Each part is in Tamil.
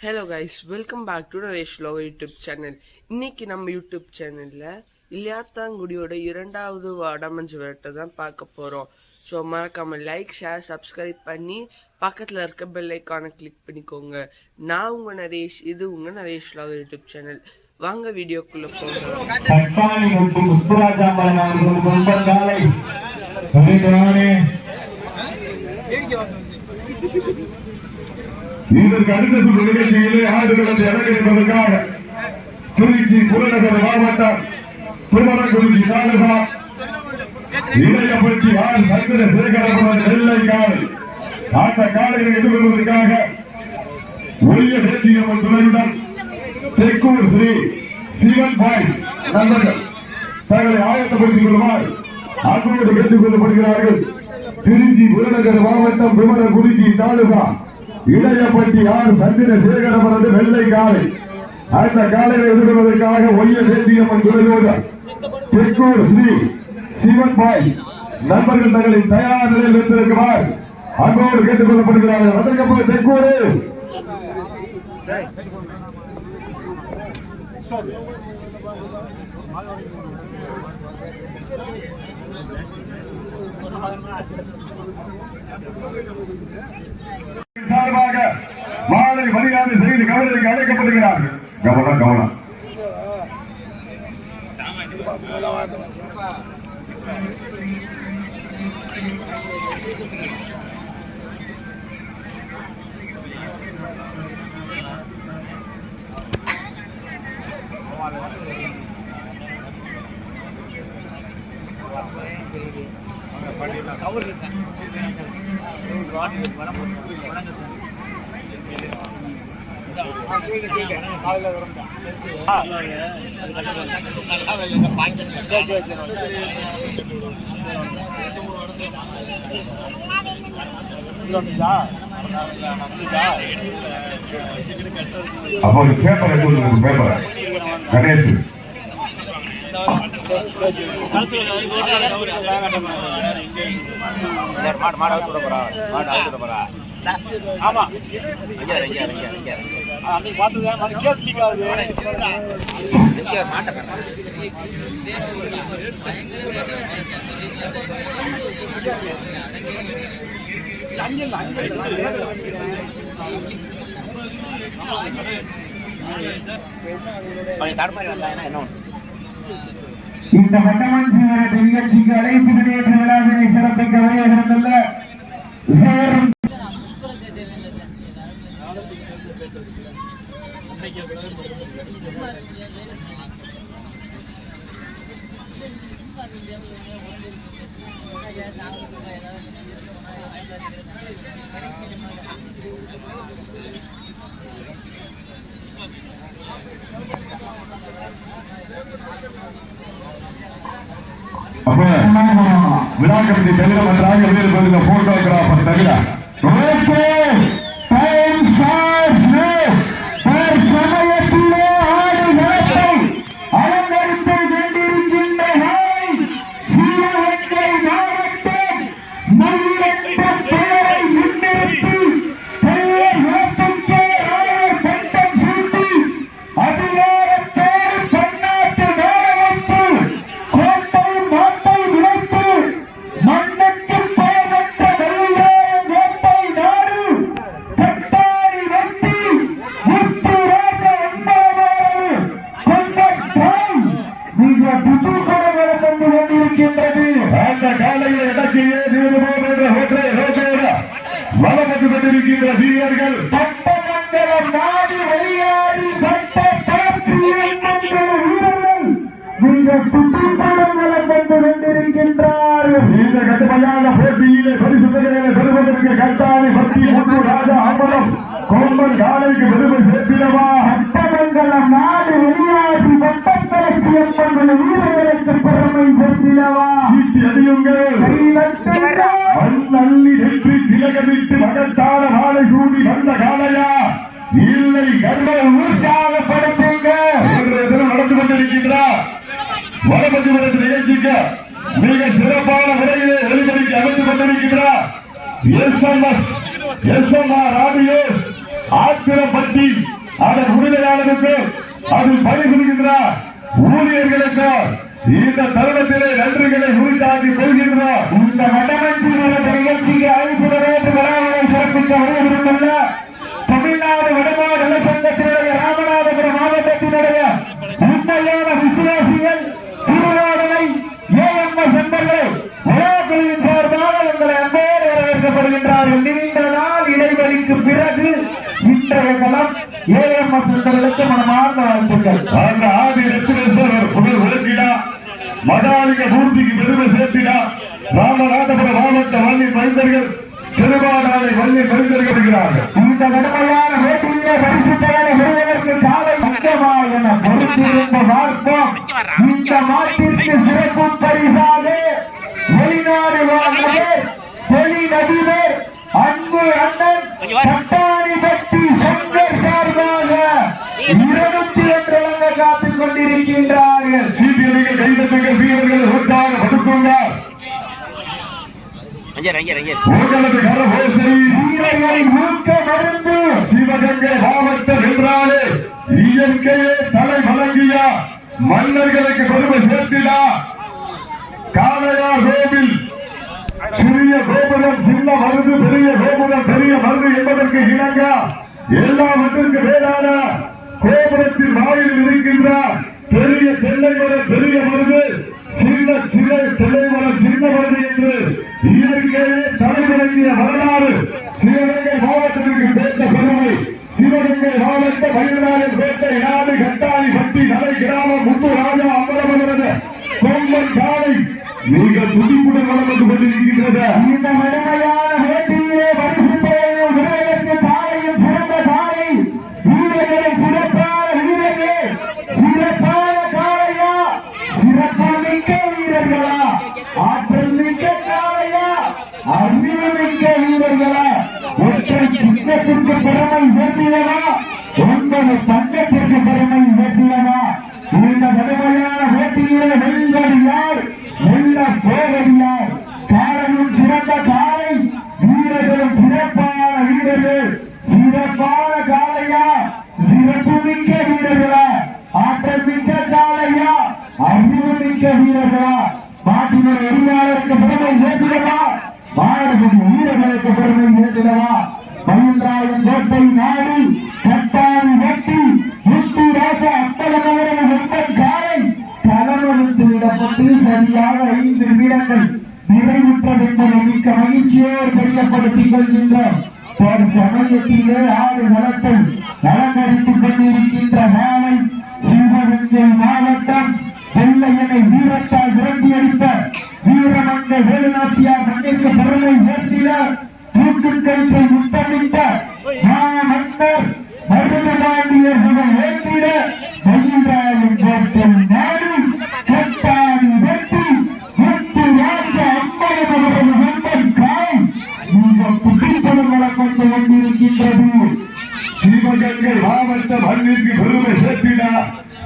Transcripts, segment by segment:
Hello guys welcome back to Naresh Loka YouTube channel இன்னைக்கு நம்ம யூடியூப் சேனலில் இல்லையாத்தாங்குடியோட இரண்டாவது வடமஞ்சு விரட்டை தான் பார்க்க போகிறோம் ஸோ மறக்காமல் லைக் ஷேர் சப்ஸ்கிரைப் பண்ணி பக்கத்தில் இருக்க பெல் ஐக்கானை கிளிக் பண்ணிக்கோங்க. நான் உங்கள் நரேஷ் இது உங்கள் நரேஷ் லோக யூடியூப் சேனல் வாங்க வீடியோக்குள்ளே போகலாம். இதற்கு அடுத்த சுற்று நிகழ்ச்சியிலே ஆடுகளத்தை அலங்கரிப்பதற்காக திருச்சி புறநகர் மாவட்டம் திருமணக்குறிச்சி தாலுகா இளையப்பட்டி ஆர் சந்திரசேகரபுரம் நெல்லை காலை. அந்த காலையை எதிர்கொள்வதற்காக ஒளிய வேட்டியம்மன் துணையுடன் தெற்கூர் ஸ்ரீ சிவன் பாய்ஸ் நண்பர்கள் தங்களை ஆயத்தப்படுத்திக் கொள்ளுமாறு அன்போடு கேட்டுக் கொள்ளப்படுகிறார்கள். திருச்சி புறநகர் மாவட்டம் விமலகுறிச்சி தாலுகா இளையப்பட்டி ஆர் சந்திரசேகரபுரம் வெள்ளை காலை. அந்த காலையை எதிர்கொள்வதற்காக ஒய்ய வேட்டியம்மன் துணையோடு தெற்கூர் ஸ்ரீ சிவன் பாய் நண்பர்கள் தங்களை தயார் நிலையில் வைத்திருக்கிறார். அன்போடு கேட்டுக் கொள்ளப்படுகிறார்கள் அதற்கப்புறம் தெற்கூர் கவனத்துக்கு அழைக்கப்படுகிறார்கள் கவனம் கவனம். அப்போ ஒரு பேப்பர் எடுத்து வந்து பேப்பர் கணேஷ். மாடு மாடு போறா. மாடு போறா. ஆமா. இங்க இங்க இங்க இங்க அன்னைக்கு பார்த்தது மாடு கேஸ் லீக் ஆகுது அங்க இல்ல அங்க இந்த வட்டமஞ்சி விரட்டு நிகழ்ச்சிக்கு அழைப்பு கிடையாது விழாவினை சிறப்பிக்க வருகிறதுள்ள சேரும் அப்ப விழா கமிட்டி தவிர போட்டோகிராஃபர் தவிர கொண்டு கொண்டிருக்கின்றார் நிகழ்ச்சிக்கு மிக சிறப்பான முறையிலே ஒளிபரப்பி அமைத்துக் கொண்டிருக்கின்றார். S M S S M R Athirappatti அதன் உரிமையாளருக்கு அது பணிபுரிகின்ற ஊழியர்களுக்கு இந்த தருணத்திலே நன்றிகளை உரித்தாக்கி கொள்கின்றோம் இந்த வடமஞ்சி நிகழ்ச்சிக்கு அழைப்பு நிறைவேற்று விழாவை சிறப்பிக்க வருவதற்குள்ள தமிழ்நாடு வடமாநில சங்கத்தினுடைய உண்மையான விசுவாசிகள் திருவாடனை ஏஎம்எஸ் என்பர்கள் விழாக்குழுவின் சார்பாக உங்களை அன்போடு வரவேற்கப்படுகின்றார்கள். நீண்ட நாள் இடைவெளிக்கு பிறகு இன்றைய களம் ஏஎம்எஸ் என்பர்களுக்கு மனமார்ந்த வாழ்த்துக்கள். அந்த ஆதி ரத்தினேஸ்வரர் புகழ் விளக்கிடா மதாலிக மூர்த்திக்கு பெருமை சேர்த்திடா. ராமநாதபுரம் மாவட்ட வள்ளி மைந்தர்கள் திருவாடாலை வள்ளி மைந்தர்கள் இந்த கடுமையான வேட்டியிலே காலை முக்கியமா என பொறுத்திருந்த பார்ப்போம் இந்த மாட்டிற்கு சிறப்பு பரிசாக வெளிநாடு வாழ்ந்தவர் தெளி நபிவர் அன்பு அண்ணன் பட்டாணி பட்டி சங்கர் சார்பாக இருபத்தி ஒன்று வழங்க காத்துக் கொண்டிருக்கின்றார்கள். சிபிஐகள் கைதட்டுங்கள் வீரர்கள் ஒன்றாக படுத்துங்கள் அங்கே அங்கே அங்கே உங்களது கரகோசை வீரர்களை ஊக்க மருந்து. சிவகங்கை மாவட்டம் என்றாலே இயற்கையே தலை வழங்கிய மன்னர்களுக்கு பெருமை சேர்த்திடா. காளையா கோவில். சிறிய கோபுரம் சின்ன மருந்து பெரிய கோபுரம் பெரிய மருந்து என்பதற்கு இணங்க எல்லாவற்றிற்கு மேலான கோபுரத்தின் வாயில் இருக்கின்ற பெரிய தென்னை மரம் பெரிய மருந்து சின்ன சிறை தென்னை மரம் சின்ன மருந்து என்று இயற்கையே தலைமுறைங்கிய வரலாறு சிவகங்கை மாவட்டத்திற்கு பேர்ந்த பெருமை. சிவகங்கை மாவட்ட மயிலாளர் பேட்டை நாடு கட்டாளி பட்டி கிராமம் முத்து ராஜா அம்பலமகிறது கொம்பன் காலை மிக துடிப்புடன் வளர்ந்து கொண்டிருக்கின்றது. இந்த மடமையான மாணவர்கள் வீரர்களுக்கு பெருமை சேர்த்திடவா பயின்றாயின் கோட்டை நாடி கட்டாரி வெட்டி முத்து ராசா அப்பலமகரம் வெப்பன் காலை களமெடுத்து விடப்பட்டு சரியாக ஐந்து நிமிடங்கள் நிறைவுற்றது என்பதை மிக்க மகிழ்ச்சியோடு தெரியப்படுத்திக் கொள்கின்றோம் ஒரு சமயத்திலே ஆறு நலத்தை அலங்கரித்துக் கொண்டிருக்கின்றன மாவட்ட மண்ணிற்கு பெருமை சேர்த்தினா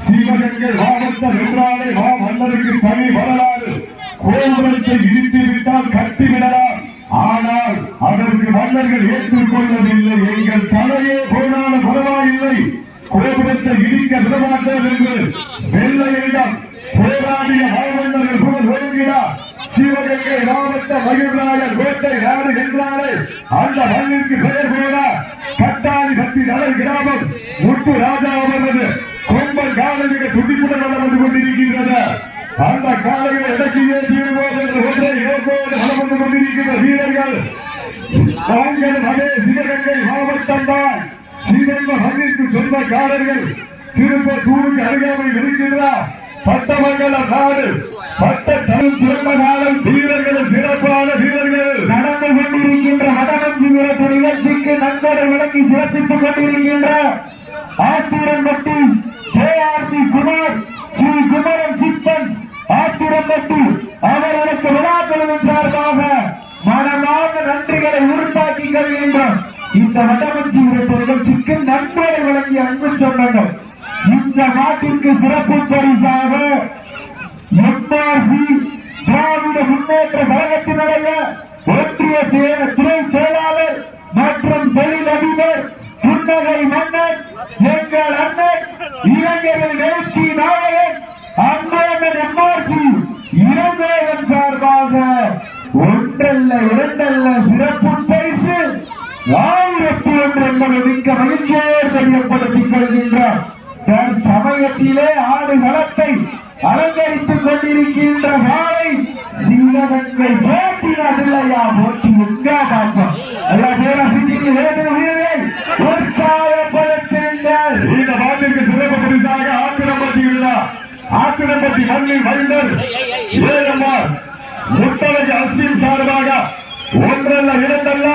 சிவகங்கை மாவட்டம் என்றாலே மா மன்னருக்கு தனி வரலாறு கோபுரத்தை இடித்து விட்டால் கட்டிவிடலாம் ஆனால் அதற்கு மன்னர்கள் ஏற்றுக்கொள்ளவில்லை எங்கள் தலையே போனாலும் பரவாயில்லை கோபுரத்தை இடிக்க விடமாட்டோம் என்று வெள்ளையிடம் போராடிய மாமன்னர்கள் புகழ் சொல்கிறார் சிவகங்கை மாவட்ட மகிழ்நாயர் கோட்டை நாடு என்றாலே அந்த மண்ணிற்கு பெயர் போன கட்டாளி பட்டி நலை கிராமம் முத்து ராஜா அவரது கொம்பன் காலையில துடிப்புடன் நடந்து கொண்டிருக்கின்றது. அந்த காலையில் இடத்திலே தீர்வோம் என்று ஒன்றை இழப்போடு வளம் கொண்டிருக்கின்ற வீரர்கள். நாங்கள் அதே சிவகங்கை மாவட்டம் தான். சிவந்த மண்ணிற்கு சொந்தக்காரர்கள் திருப்பத்தூருக்கு அருகாமல் இருக்கின்றார் பட்டமங்கல நாடு பட்ட தமிழ் சிறந்த நாளும் வீரர்கள் சிறப்பான வீரர்கள். நடந்து கொண்டிருக்கின்ற நடனம் விரட்டு நிகழ்ச்சிக்கு நண்பரை விளக்கி சிறப்பித்துக் கொண்டிருக்கின்ற Athirampatti K R P Kumar Sri Kumaran சிப்பன்ஸ். Athirampatti அவர்களுக்கு விழாக்களின் சார்பாக மனமாக நன்றிகளை உருவாக்கிகள் கொள்கின்றோம் இந்த வடமஞ்சி விரட்டு நிகழ்ச்சிக்கு நன்கொடை வழங்கி அன்பு சொன்னார்கள் இந்த நாட்டிற்கு சிறப்பு பரிசாக எம்ஆர்சி திராவிட முன்னேற்ற கழகத்தினுடைய ஒன்றிய துறை செயலாளர் மற்றும் தொழில் அதிபர் புன்னகை மன்னன் எங்கள் அண்ணன் இளைஞரின் எழுச்சி நாயகன் அன்பழகன் எம்ஆர்சி இளங்கோவன் சார்பாக ஒன்றல்ல இரண்டல்ல சிறப்பு பரிசு ஆயிரத்தி ஒன்று என்பது மிக்க மகிழ்ச்சியே செய்யப்படுத்திக் கொள்கின்றார் தன் சமயத்திலே ஆடு வளத்தை அலங்கரித்துக் கொண்டிருக்கின்ற வாழை சிவகங்கை போட்டினதில்லையா போட்டி எங்க பார்ப்போம்? அல்லா பேரும் சிந்திக்கு ஆத்திரப்பட்டி மண்ணில் மைந்தர் ஏழம்மாள் முத்தலகு அசிம் சார்பாக ஒன்றல்ல இரண்டல்ல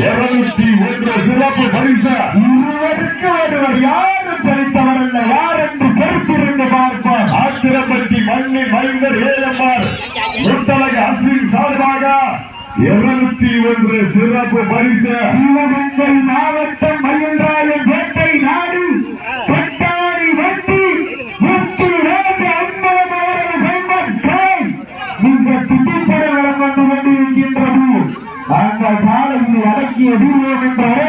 இருநூத்தி ஒன்று சிறப்பு பரிசு. இருவருக்கு ஒருவர் யாரும் செலுத்தவர் அல்ல யார் என்று பொறுத்திருந்து பார்ப்பார். ஆத்திரப்பட்டி மண்ணின் மைந்தர் ஏழம்மாள் முத்தலகு அசிம் சார்பாக இருநூத்தி ஒன்று சிறப்பு பரிசு. சிவகங்கை மாவட்டம் மயில்ராயன் கோட்டை நாடு. அடக்கிய வீரம்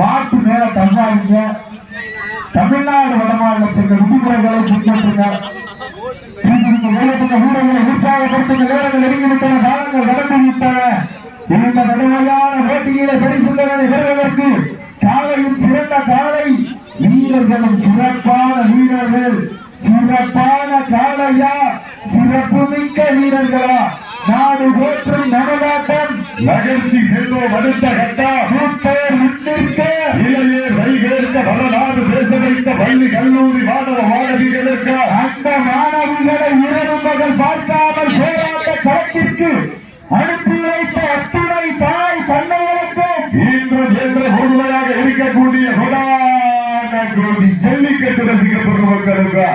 மாட்டு மேல தம்பாங்க தமிழ்நாடு வடமாநில சென்ற விதிமுறைகளை பின்பற்றுங்க. வேலைக்கு ஊடகங்களை உற்சாகப்படுத்துங்க. நேரங்கள் நெருங்கிவிட்டன காலங்கள் கடந்து விட்டன. இந்த கடுமையான போட்டியில பரிசுத்தனை பெறுவதற்கு காலையும் சிறந்த காலை. வீரர்களும் சிறப்பான வீரர்கள். சிறப்பான காலையா சிறப்பு மிக்க வீரர்களா. நாடு போற்றும் நமதாட்டம் நகர்த்தி செல்வோம் அடுத்த கட்டா வரலாறு பள்ளி கல்லூரி மாணவ மாணவிகளுக்கு அந்த மாணவிகளை இரவு மகள் பார்க்காமல் போராட்ட களத்திற்கு அனுப்பி வைத்த அத்துணை தாய் தந்தைகளுக்கு இன்று என்ற முழுமையாக இருக்கக்கூடிய ஜல்லிக்கட்டு ரசிக்கப்படும் மக்களுக்கு.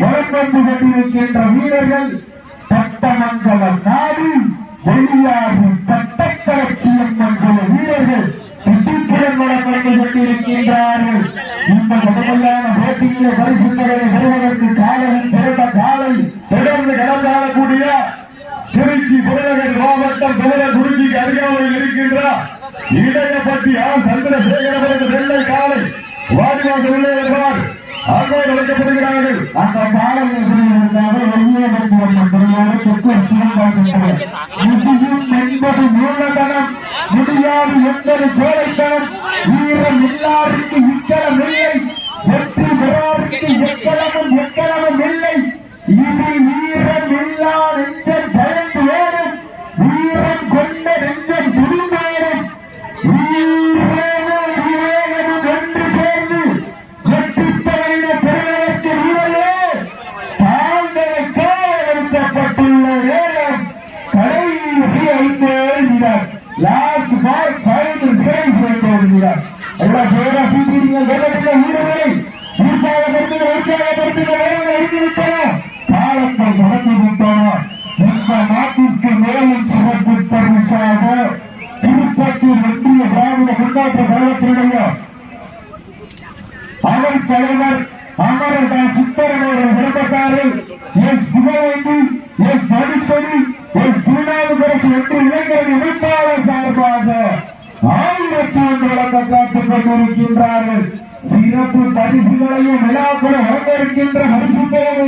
முழக்கொண்டு கொண்டிருக்கின்ற வீரர்கள் பட்டமங்கலம் நாடு வெளியாகும் பட்டக்கலட்சியம் என்கிற வீரர்கள் திட்டிப்புடன் முழக்கொண்டு கொண்டிருக்கின்றார்கள் இந்த முதலான போட்டியிலே பரிசுத்தரனை பெறுவதற்கு காலையும் சிறந்த காலை தொடர்ந்து கலந்தாடக்கூடிய திருச்சி புறநகர் மாவட்டம் துவரகுறிச்சிக்கு அருகாமையில் இருக்கின்ற வெள்ளை காலை. வாடிவாசல் அவர்கள் அழைக்கப்படுகிறார்கள் அந்த பாடல்கள் புரிந்திருந்தாக வெளியேபடுத்தி வந்த பொருளோடு தொற்று முடியும் என்பது மூலதனம். முடியாது என்பது கோழைத்தனம். வீரம் எல்லாருக்கு இக்கரம் இல்லை மாவட்டத்தினுடைய அவை தலைவர் அமரதா சுப்பரனுடைய குடும்பத்தாரில் S Pugazhendhi S Dhanushkodi S Thirunavukkarasu என்று இளைஞர் அமைப்பாளர் சார்பாக ஆயிரத்தி ஒன்று வழக்க காத்துக் கொண்டிருக்கின்றார்கள். சிறப்பு பரிசுகளையும் விழாக்களை வழங்கிருக்கின்ற பரிசு பெயரை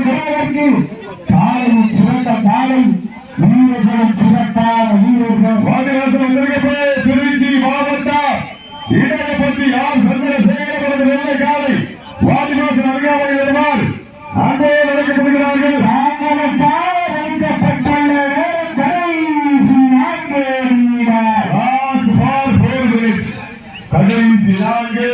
காலையில் சிறந்த காலை வீரர்களும் சிறப்பான வீரர்கள். மாவட்ட இடது பற்றி யார் சந்திரசேகரன் வெள்ளை காலை வாலிவாசன் அருகாமை வருமாறு அன்போடு நடக்கப்படுகிறார்கள். கடைசி நான்கு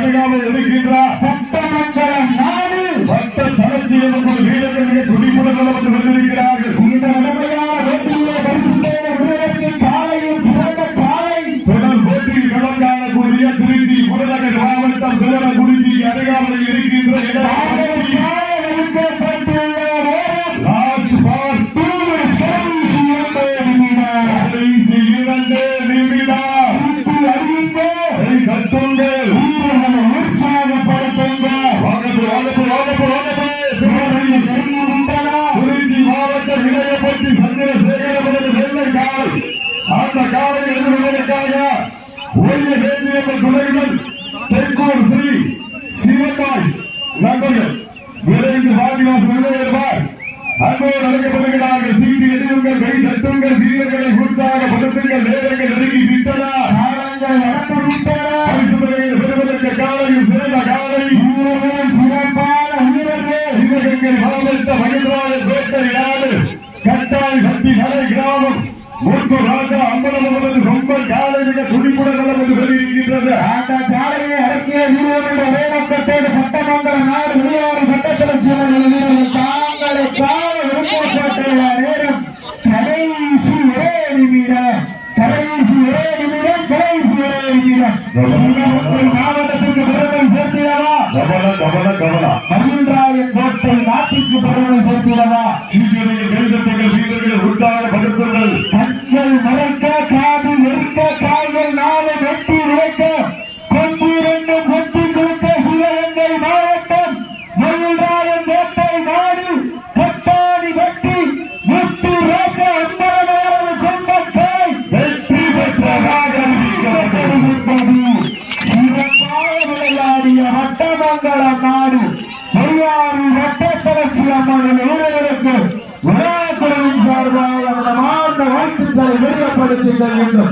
தமிழ்நாடு இருக்கின்றார் அந்த சாலையை அடக்கிய வீரர்கள் ஒரே நோக்கத்தோடு சட்டமன்ற நாடு வெளியாறு சட்டத்தில் சிவர்கள் வீரர்கள் தாங்களை கால விருப்பப்பட்ட நேரம் கடைசி ஒரே நிமிடம். நிமிடம் কিন্তু